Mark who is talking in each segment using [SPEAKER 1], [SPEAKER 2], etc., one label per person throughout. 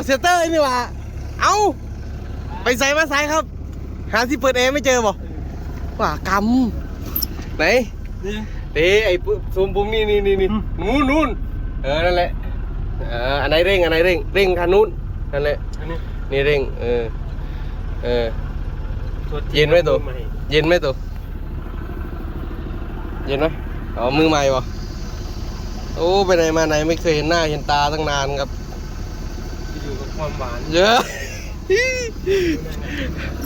[SPEAKER 1] เอาเซตเตอร์นี่หว่าเอาไปใส่มาใส่ครับ หาที่เปิดเองไม่เจอบ่ว่ากำไหน
[SPEAKER 2] นี่
[SPEAKER 1] เต้ไอ้ปุ๊บซูมปุ่มนี่นี่นี่นี่นู่นนู่นเออนั่นแหละเอออันไหนเร่งอันไหนเร่งเร่งคันนู้นนั่นแหละ
[SPEAKER 2] อันนี้
[SPEAKER 1] นี่เร่งเออเออ
[SPEAKER 2] ตัวจริง
[SPEAKER 1] เย็นไหมตัว
[SPEAKER 2] ใเย็
[SPEAKER 1] นไหมตัวเย็นไหมอ๋อมือใหม่วะโอ้ไปไหนมาไหนไม่เคยเห็นหน้าเห็นตาตั้งนานครับ
[SPEAKER 2] อยู่กับความหวาน
[SPEAKER 1] เยอะ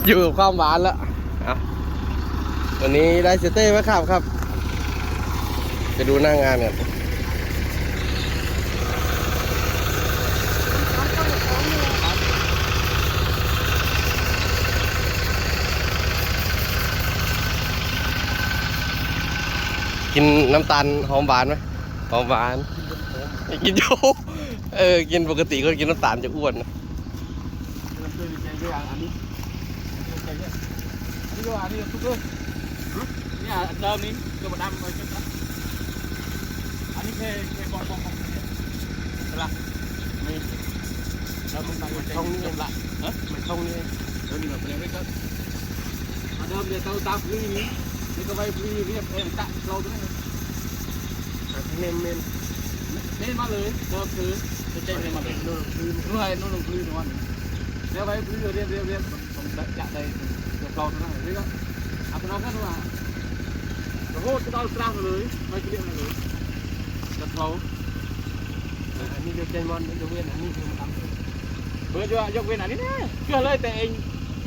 [SPEAKER 1] อยู่กับความหวานแล้วเอาวันนี้ได้เซเต้มาขับครับ ไปดูหน้างงานกันกินน้ำตาลหอมหวานไหมหอมหวาน กินโย เออ กินปกติก็กินน้ำตาลจะอ้วนนะ
[SPEAKER 2] เนี่ยเดิมนี้ตัวดำไปใช่ไหมอันนี้แค่แค่บองบองบองใช่ปะไม่เดิมมันไปมันช่องนี้ละเออมันช่องนี้เดิมนี่แบบเล็กๆก็เดิมเนี่ยเราตามพื้นนี้นี่ก็ไปพื้นนี้เรียบเองตะเราตรงนี้
[SPEAKER 1] เมนเมน
[SPEAKER 2] เล่นมาเลยเดิมคือ เจ๊เล่นมาเลยนู่นพื้นนู่นอะไรนู่นลงพื้นนู่นเดี๋ยวไปพื้เรียเรียเรียผมจะได้เดี๋ยวเราตรงนั้นเลยก็อาไปนอนกันว่าโหจะเอาตรังเลยไม่เรียบเลยจะเขา
[SPEAKER 1] อันนี้เดี๋ยวใจมอนเดี๋ยวเวียนอันนี้คือมันทำ
[SPEAKER 2] เบอร์จะยกเวนอันนี้นะเชื่อเลยแต่เอง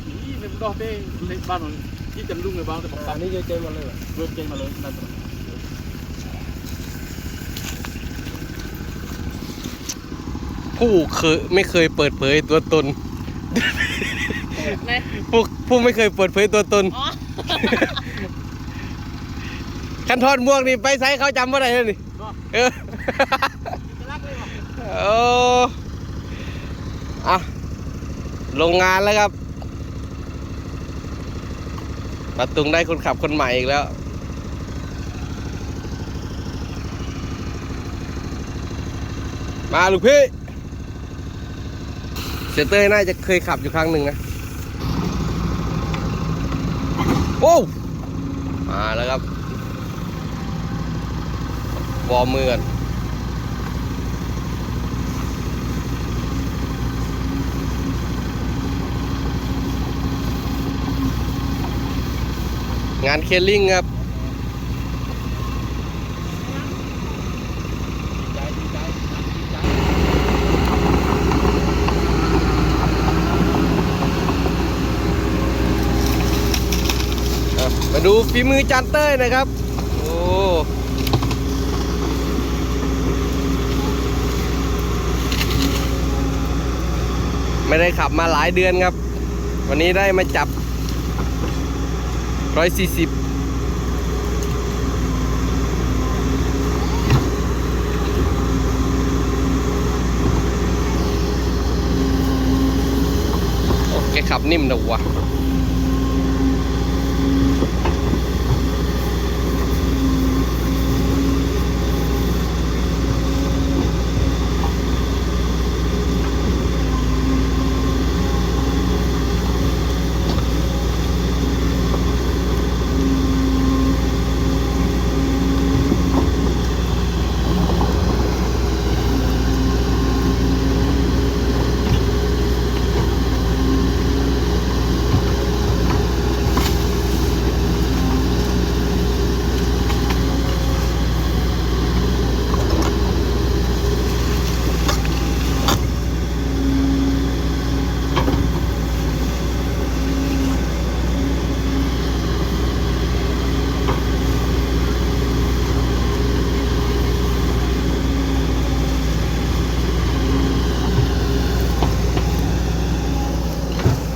[SPEAKER 2] นี่เป็นดอกเต้ในบ้านที่จำลุงในบ้านแต่บอก
[SPEAKER 1] อั
[SPEAKER 2] ตั
[SPEAKER 1] นนี้เจมอนเลยเหรอ
[SPEAKER 2] เบอเจงมาเลยนั่นตรง
[SPEAKER 1] ผู้เคยไม่เคยเปิดเผยตัวตน
[SPEAKER 3] ไหน
[SPEAKER 1] ผู้ผู้ไม่เคยเปิดเผยตัวตน
[SPEAKER 3] อ๋อ
[SPEAKER 1] คันทอดม่วงนี่ไปไซเขาจำว่าไรเลยนี่เออ
[SPEAKER 3] จะรักเลยเหรอ
[SPEAKER 1] โอ้อะลงงานแล้วครับปัดตุงได้คนขับคนใหม่อีกแล้ว มาลูกพี่ เซยเตอร์น่าจะเคยขับอยู่ครั้งหนึ่งนะ โอ้มาแล้วครับ วอร์มมือกันงานเคลลิ่งครับ
[SPEAKER 2] ใจดีใจดีใจ
[SPEAKER 1] อะ มาดูฝีมือจานเต้ยนะครับ โอ้ไม่ได้ขับมาหลายเดือนครับ วันนี้ได้มาจับ 140โอเคขับนิ่มนะวะ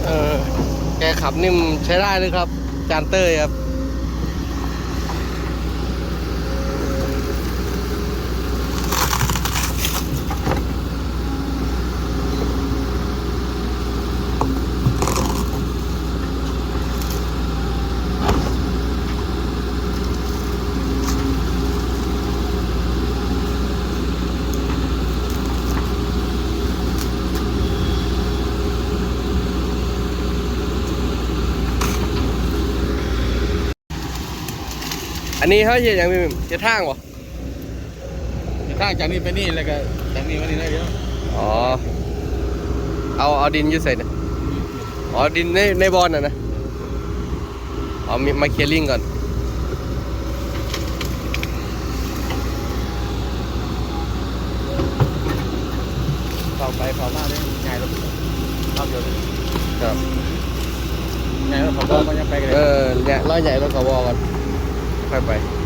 [SPEAKER 1] เออ แก ขับนิ่มใช้ได้เลยครับจานเต้ยครับ อันนี้เขาเห็นอย่างมีเห็ดทางบ่
[SPEAKER 2] ข้างจากนี้ไปนี่แล้วก็จากนี้มานี่ได้เดียว
[SPEAKER 1] อ๋อ เอาเอาดินอยูใส่นะอ๋อดินในในบอลน่ะนะเอามีมาเคลียร์ลิงก่อน
[SPEAKER 2] เข้าไปเข้ามาได้ง่ายแล้วเข้าเดียวเลย
[SPEAKER 1] ครับ
[SPEAKER 2] ง่ายแล้วเขาบอกมันยังไปกันเล
[SPEAKER 1] เอยอเนี่ยร้อยใหญ่รถกวอก่อนค่อยไปอ่ะเ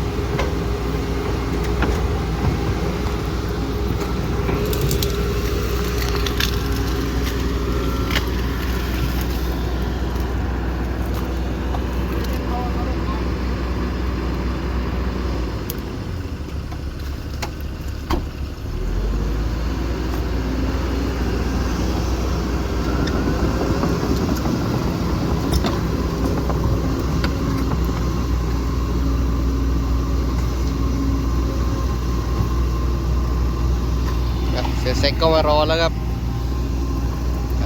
[SPEAKER 1] สร็จเซ็กก็มารอแล้วครับ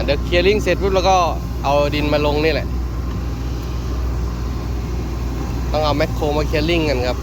[SPEAKER 1] เดี๋ยวเคลียร์ลิงเสร็จปุ๊บแล้วก็เอาดินมาลงนี่แหละ ต้องเอาแมคโครมาเคลียร์ลิงกันครับ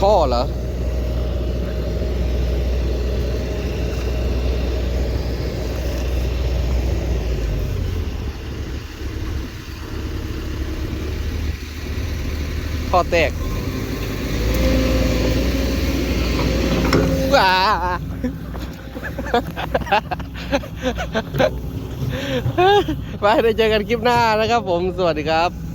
[SPEAKER 1] ท่อเหรอ ท่อแตกว้าไปได้เจอกันคลิปหน้านะครับผม สวัสดีครับ